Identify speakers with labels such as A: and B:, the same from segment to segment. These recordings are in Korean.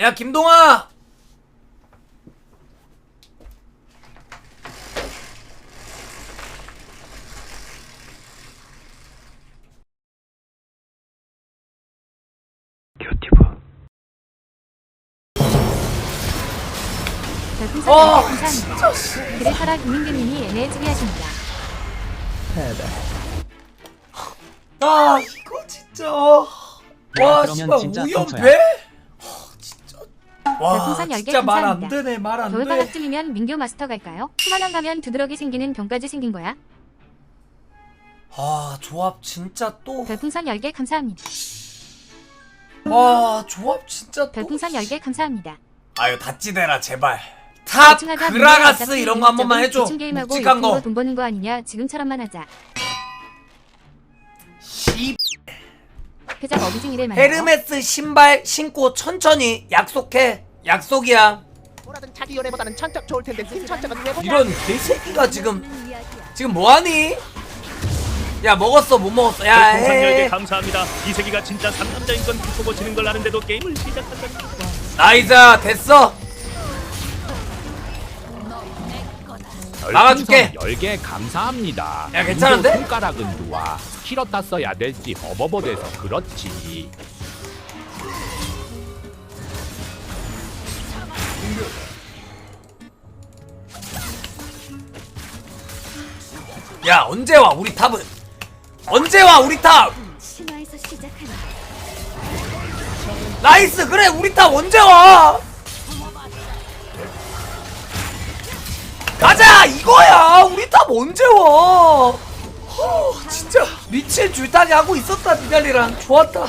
A: 야 김동아
B: 별풍선
A: 어,
B: 10개 감사합니다. 그래서라 김민규님이 NHB 하십니다.
A: 아 이거 진짜 와
C: 그러면
A: 씨발
C: 진짜
A: 우연배? 아, 와
B: 별풍선 10개
A: 진짜 말 안
B: 감사합니다.
A: 되네 말 안 돼.
B: 겨울방학쯤이면 민규 마스터 갈까요? 수만원 가면 두드러기 생기는 병까지 생긴 거야?
A: 아 조합 진짜 또.
B: 별풍선 10개 감사합니다.
A: 와 조합 진짜 또.
B: 별풍선 10개 감사합니다.
A: 아유 다찌대라 제발. 탑
B: 대충하다
A: 그라가스 이런 거 한 번만 해줘.
B: 대충 게임하고
A: 묵직한 거.
B: 돈 버는 거 아니냐? 지금처럼만 하자.
A: 씨.
B: 회장 만나.
A: 헤르메스 신발 신고 천천히 약속해. 약속이야.
D: 뭐라든 자기 연애보다는 천적 좋을 텐데 sim 천적은 왜 보냐?
A: 이런 개새끼가 지금 지금 뭐하니? 야 먹었어 못 먹었어 야
E: 별풍선 10개
A: 해.
E: 감사합니다. 이 세기가 진짜 상남자인 건 비속어 지는 걸 아는데도 게임을 시작한다니.
A: 나이스 됐어 막아줄게.
F: 10개 감사합니다.
A: 야, 괜찮은데?
F: 손가락은 누와 스킬 어디다 써야 될지 버버버돼서 그렇지.
A: 야 언제 와 우리 탑은? 언제 와 우리 탑?
B: 신화에서 시작하는
A: 나이스 그래 우리 탑 언제 와? 가자 이거야! 우리 탑 언제 와? 허, 진짜 미칠 줄타기 하고 있었다 니달리랑. 좋았다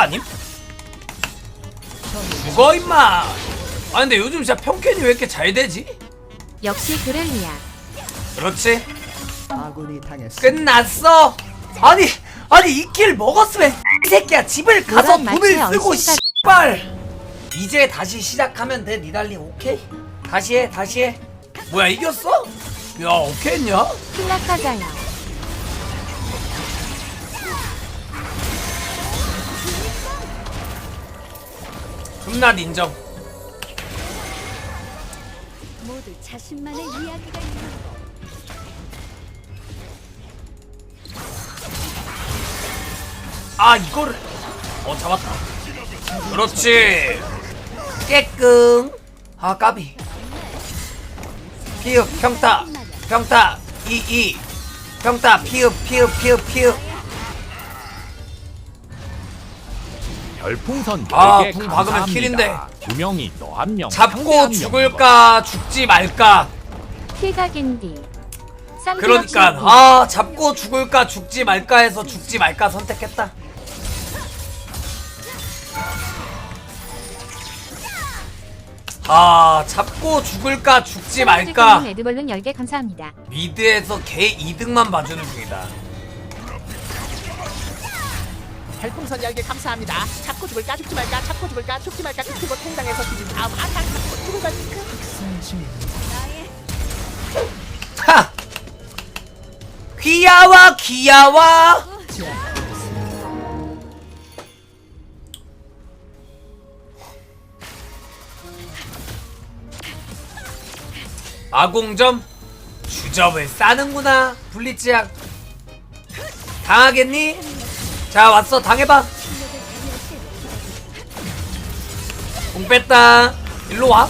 A: 아님? 죽어 임마 아 근데 요즘 진짜 평캔이 왜 이렇게 잘 되지?
B: 역시 그렐리야.
A: 그렇지
D: 아군이 당했어.
A: 끝났어 아니 아니 이킬 먹었으면 이 새끼야 집을 가서
B: 노란
A: 돈을
B: 마트에
A: 쓰고. 씨발 이제 다시 시작하면 돼 니달리 오케이? 다시 해 다시 해 뭐야 이겼어? 야 오케이 했냐?
B: 플라카자야.
A: 금낫 인정.
B: 모두 자신만의 이야기가 있는
A: 아 이거를 어 잡았다. 그렇지. 깨끔 아 까비. 피읍 평타. 평타. 이이. 평타 피읍 피읍 피읍 피읍
F: 별풍선
A: 아,
F: 10개
A: 궁 박으면
F: 감사합니다.
A: 킬인데.
F: 두 명이 너한 명.
A: 잡고 죽을까 죽지 말까
B: 필각인디.
A: 그러니까 아 잡고 죽을까 죽지 말까 해서 죽지 말까 선택했다 아 잡고 죽을까 죽지 말까
B: 에드벌룬 10개 감사합니다.
A: 미드에서 개 이득만 봐주는 중이다
D: 별풍선 10개 감사합니다. 잡고 죽을까? 죽지 말까? 잡고 죽을까? 죽지 말까? 그리고 탱당에서 뒤진 다음 아타 잡고 죽을까?
A: 하! 귀여워 귀여워! 아공점? 주접을 싸는구나 블리츠약 당하겠니? 자 왔어 당해봐 공 뺐다 일로 와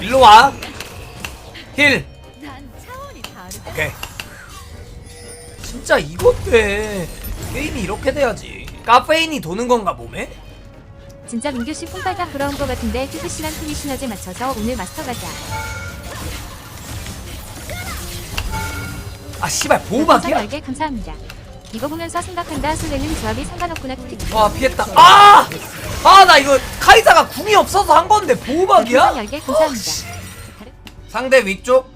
A: 일로 와. 힐. 오케이. 진짜 이것 돼. 게임이 이렇게 돼야지. 카페인이 도는 건가 몸에?
B: 진짜 민규 씨 폰빨딱 돌아온 것 같은데 팀이 시너지 맞춰서 오늘 마스터 가자.
A: 아 씨발 보호막이야?
B: 10개 감사합니다. 이거 보면서 생각한다. 술래는 조합이 상관없구나. 틱틱.
A: 와 피했다. 아! 아 나 이거 카이사가 궁이 없어서 한 건데 보호막이야?
B: 별풍선 10개 감사합니다.
A: 상대 위쪽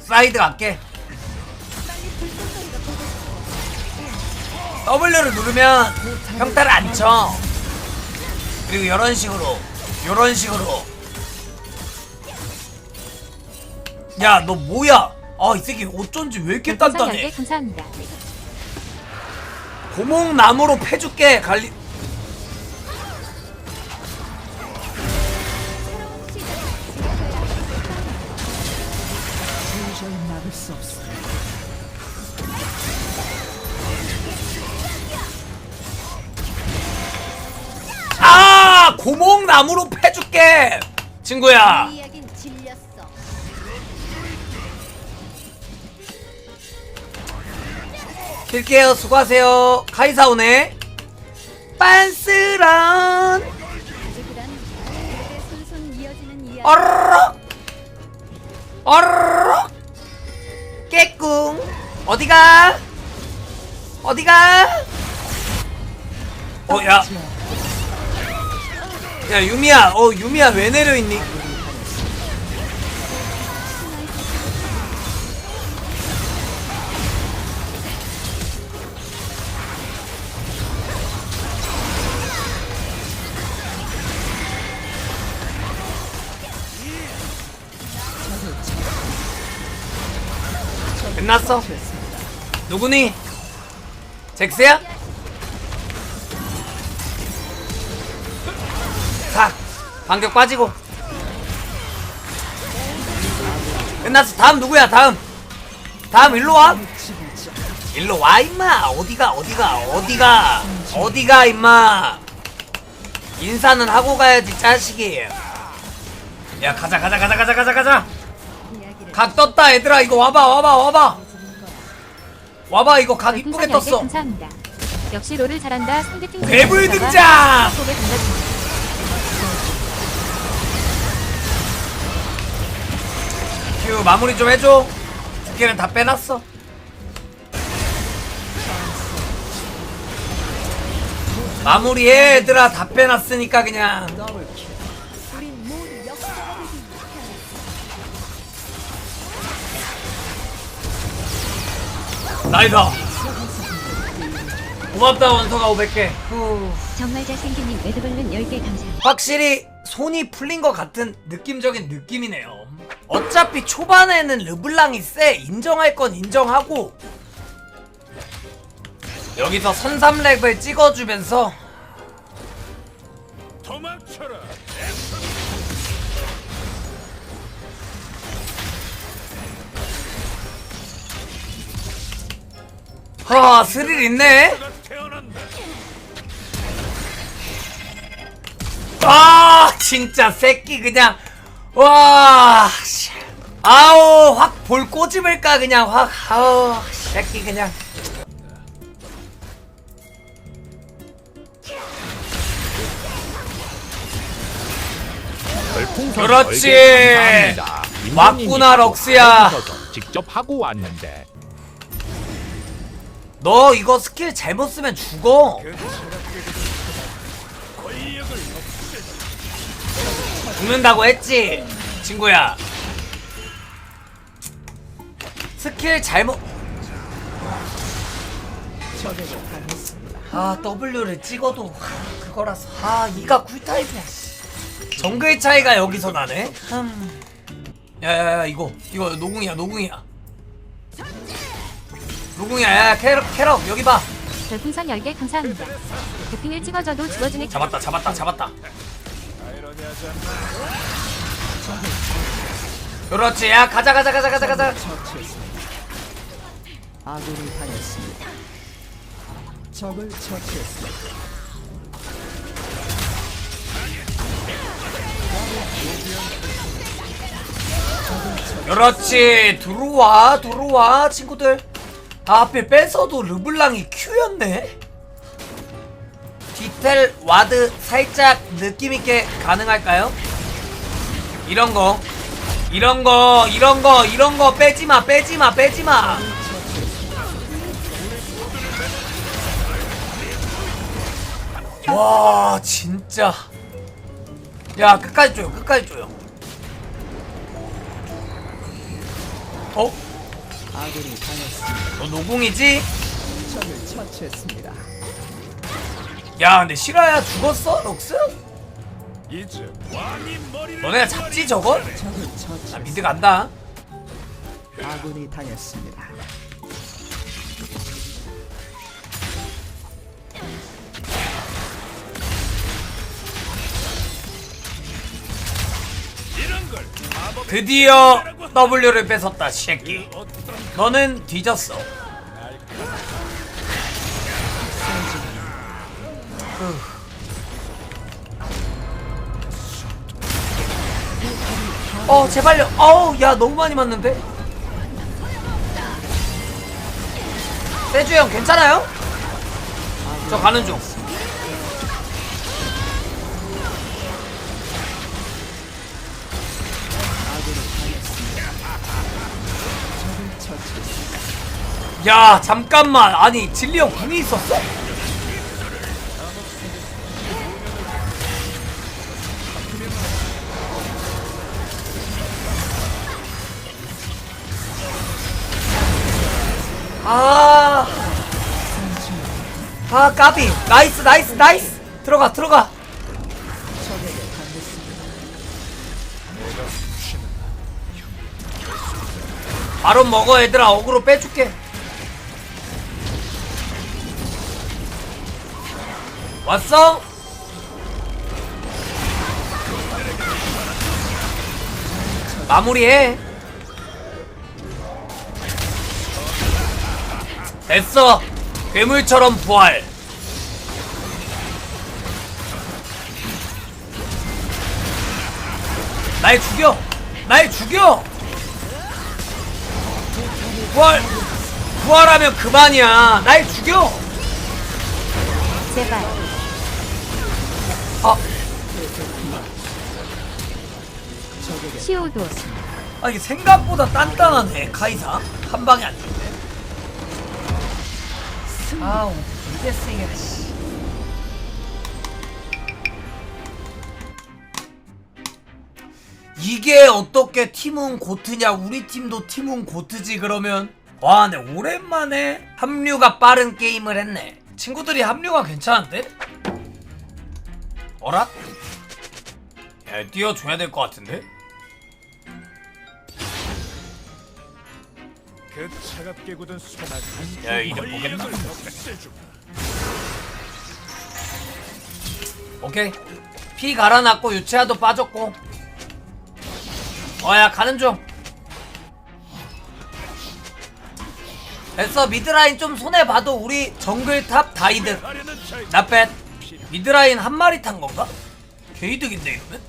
A: 사이드 갈게. 어 W를 누르면 평타를 안 쳐. 그리고 이런 식으로, 이런 식으로. 야, 너 뭐야? 아, 이 새끼 어쩐지 왜 이렇게
B: 별풍선
A: 단단해?
B: 10개 감사합니다.
A: 고목나무로 패줄게, 갈리. 아, 고목나무로 패줄게, 친구야. 킬게요. 수고하세요. 카이사 오네 빤스런. 어르륵 어르륵 깨꿍. 어디가? 어디가? 어 야. 야 유미야. 어 유미야. 왜 내려있니 끝났어. 누구니? 잭스야? 자 반격 빠지고. 끝났어. 다음 누구야? 다음. 다음 일로 와. 일로 와 임마. 어디가 어디가 어디가 어디가 임마. 인사는 하고 가야지 자식이. 야 가자 가자 가자 가자 가자 가자. 각 떴다 얘들아. 이거 와봐 와봐 와봐 와봐 이거 각 이쁘게
B: 별풍선 10개
A: 떴어
B: 감사합니다. 역시 롤을 잘한다. 상대팀
A: 괴물 등장!
B: 속에.
A: 휴 마무리 좀 해줘 두 개는 다 빼놨어 마무리해 얘들아 다 빼놨으니까 그냥 나이다 고맙다 원서가 500개
C: 정말 잘생긴 레드블룬 10개 감사합니다.
A: 확실히 손이 풀린 것 같은 느낌적인 느낌이네요 어차피 초반에는 르블랑이 세 인정할 건 인정하고 여기서 선삼렉을 찍어주면서
E: 도망쳐라.
A: 하 스릴 있네. 아 진짜 새끼 그냥 와 씨. 아우 확 볼 꼬집을까 그냥 확 아우 새끼 그냥 그렇지.
F: 10개 감사합니다.
A: 맞구나,
F: 인문이니까
A: 럭스야.
F: 직접 하고 왔는데
A: 너 이거 스킬 잘못 쓰면 죽어. 죽는다고 했지 친구야. 스킬 잘못. 아 W를 찍어도 하, 그거라서. 아 이가 쿨타입이야. 씨. 정글 차이가 여기서 나네? 흠. 야야야 이거. 이거 노궁이야 노궁이야 노궁이야 야 캐럿 캐럿 여기 봐
B: 별풍선 10개 감사합니다. 도핑을 찍어줘도 죽어주는
A: 잡았다 잡았다 잡았다 그렇지 야 가자 가자 가자 가자 가자
G: 아군이 당했습니다. 적을 처치했습니다.
A: 그렇지 들어와 들어와 친구들 아, 앞에 뺏어도 르블랑이 Q였네 디텔 와드 살짝 느낌있게 가능할까요? 이런거 이런거 이런거 이런거 빼지마 빼지마 빼지마 와 진짜 야 끝까지 줘요 끝까지 줘요 어?
G: 아군이 당했습니다.
A: 너 노궁이지?
G: 적을 처치했습니다.
A: 야 근데 실화야 죽었어 럭스?
E: 이제 왕이 머리를
A: 너네가 잡지 저걸?
G: 적을
A: 나
G: 처치.
A: 미드 간다
G: 아군이 당했습니다.
E: 이런 걸 마법
A: 드디어 W를 뺏었다 새끼. 너는 뒤졌어. 어 제발요 어우 야 너무 많이 맞는데? 세주 형 괜찮아요? 저 가는 중 야 잠깐만. 아니 진리 형 궁이 있었어? 아, 아 까비. 나이스 나이스 나이스. 들어가 들어가 바로 먹어 얘들아. 어그로 빼줄게. 왔어? 마무리해. 됐어. 괴물처럼 부활. 날 죽여. 날 죽여 부활 부활하면 그만이야. 날 죽여!
B: 제발.
A: 아,
B: 시오도.
A: 아 이게 생각보다 단단하네 카이사. 한 방에 안 죽네. 아우 이게 세게 이게 어떻게 팀은 고트냐 우리 팀도 팀은 고트지 그러면 와 근데 오랜만에 합류가 빠른 게임을 했네 친구들이 합류가 괜찮은데? 어라? 야 띄워줘야 될 것 같은데?
E: 그 차갑게 굳은 소나
A: 야 이제?
E: 없애주마.
A: 오케이 피 갈아놨고 유채화도 빠졌고 어야 가는 중 됐어 미드라인 좀 손해봐도 우리 정글탑
E: 자의
A: 나뱃 미드라인 한 마리 탄 건가? 개이득인데 이러면?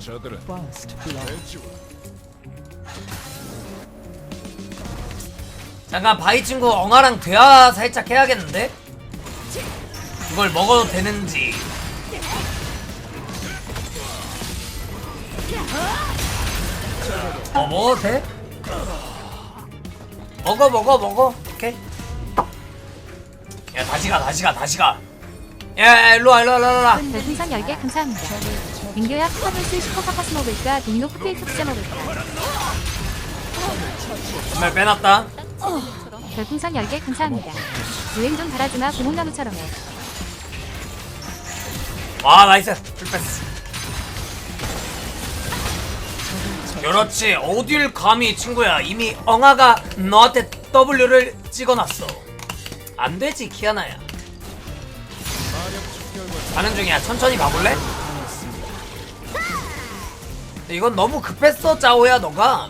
E: 저들은
A: 잠깐 바이 친구 엉아랑 대화 살짝 해야겠는데? 이걸 먹어도 되는지 어 먹어도 돼? 먹어 먹어 먹어 오케이 야 다시 가 다시 가 다시 가 야 야, 일로와 일로와 일로와
B: 별풍선 10개 감사합니다. 민규야 스타블스 슈퍼카파스 먹을까? 동료 칵테일 푸자 먹을까?
A: 정말 빼놨다
B: 별풍선 10개 감사합니다. 유행 좀 달아주나 고목나무처럼 해.
A: 와 나이스! 풀패스. 그렇지. 어딜 감히 친구야. 이미 엉아가 너한테 W를 찍어놨어. 안되지 키아나야. 가는 중이야. 천천히 가볼래? 이건 너무 급했어 짜오야 너가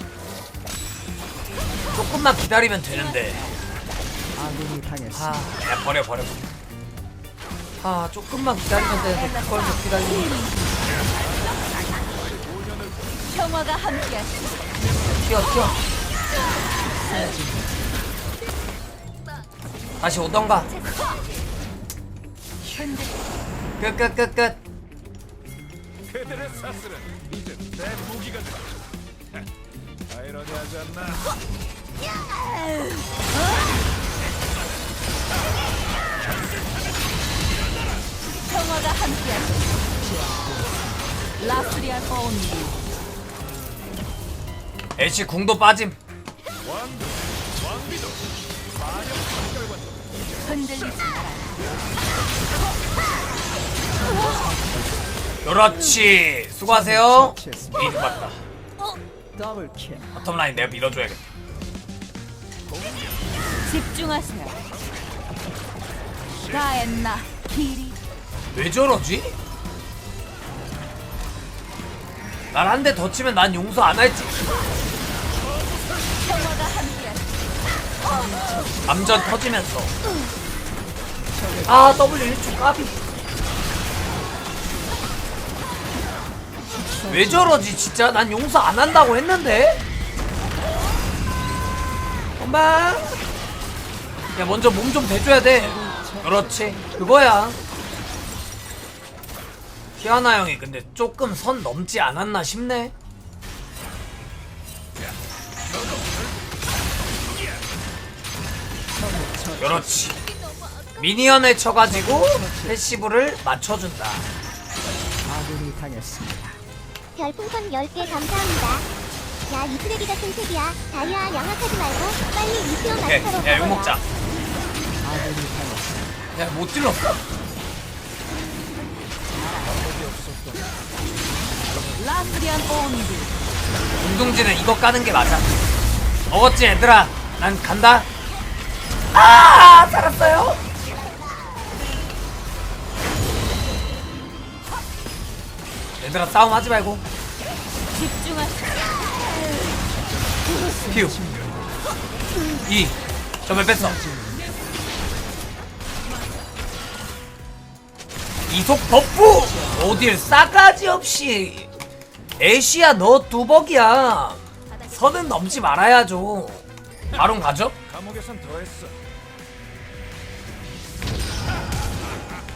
A: 조금만 기다리면 되는데
G: 아군이 당했습니다.
A: 아, 야 버려 버려. 아, 조금만 기다리면 되는데 그걸 못 기다리니.
C: 평화가 함께하시.
A: 튀어 튀어. 다시 오던가. 끝끝끝 끝.
E: 그들의 사슬은 이제 내 무기가 됐다. 아이러니하지 않나?
C: 평화가 함께하시. 라스리아.
A: 애쉬 궁도 빠짐
C: 흔들리지 마라.
A: 그렇지 수고하세요 이 맞다
G: 더블 킬.
A: 바텀 라인 내가 밀어줘야겠다
C: 집중하세요. 가엔나? 길이.
A: 왜 저러지? 날 한 대 더 치면 난 용서 안 할지.
C: 평화가.
A: 감전 터지면서. 아 W 1초 까비. 왜 저러지 진짜? 난 용서 안 한다고 했는데 엄마. 야 먼저 몸 좀 대줘야 돼. 그렇지. 그거야. 키아나 형이 근데 조금 선 넘지 않았나 싶네. 그렇지. 미니언을 쳐가지고 패시브를 맞춰준다.
G: 아군이 당했습니다.
H: 별풍선 10개 감사합니다. 야, 이 쓰레기 같은 책이야. 다이아 양악하지 말고 빨리 이수용
A: 오케이.
H: 마스터로
A: 야 욕 먹자
G: 아군이 당했습니다.
A: 야못 찔렀어
C: 라스리안 온디.
A: 운동지는 이거 까는 게 맞아. 먹었지 얘들아? 난 간다. 아 살았어요? 얘들아 싸움 하지 말고 피우. 2 점을 뺐어. 이속 버프! 어딜 싸가지 없이. 애쉬야 너 뚜벅이야. 선은 넘지 말아야죠. 바론 가죠?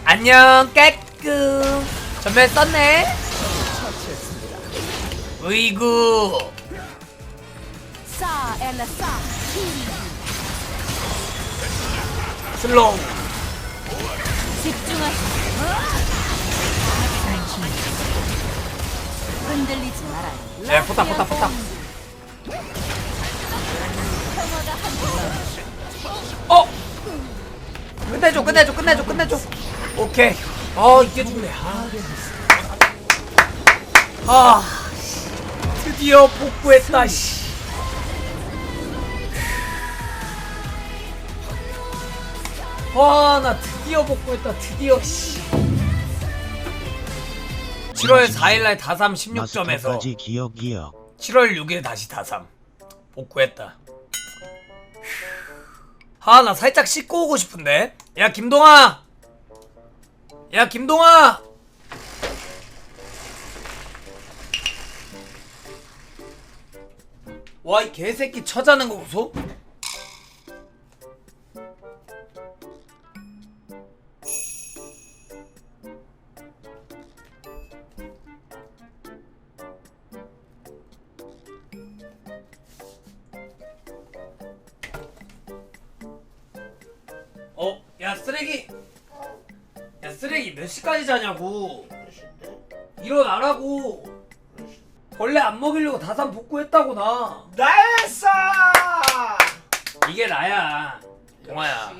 A: 안녕 깨끔. 전멸 썼네. 으이구
C: 집중하세요. 흔들리지 마라.
A: 네 포탑 포탑 포탑. 어 끝내줘 끝내줘 끝내줘 끝내줘 오케이 어 이게 죽네 아, 아 씨. 드디어 복구했다 씨 와, 나 드디어 복구했다, 드디어, 씨. 7월 4일날 다삼 16점에서
I: 마스터까지 기억 기억
A: 7월 6일 다시 다삼 복구했다. 아, 나 살짝 씻고 오고 싶은데. 야, 김동아. 야, 김동아. 와, 이 개새끼 처자는 거 보소? 쓰레기. 야 쓰레기 몇 시까지 자냐고. 일어나라고. 벌레 안 먹이려고 다산 복구했다고 나.
D: 나였어.
A: 이게 나야. 동아야.
G: 끝.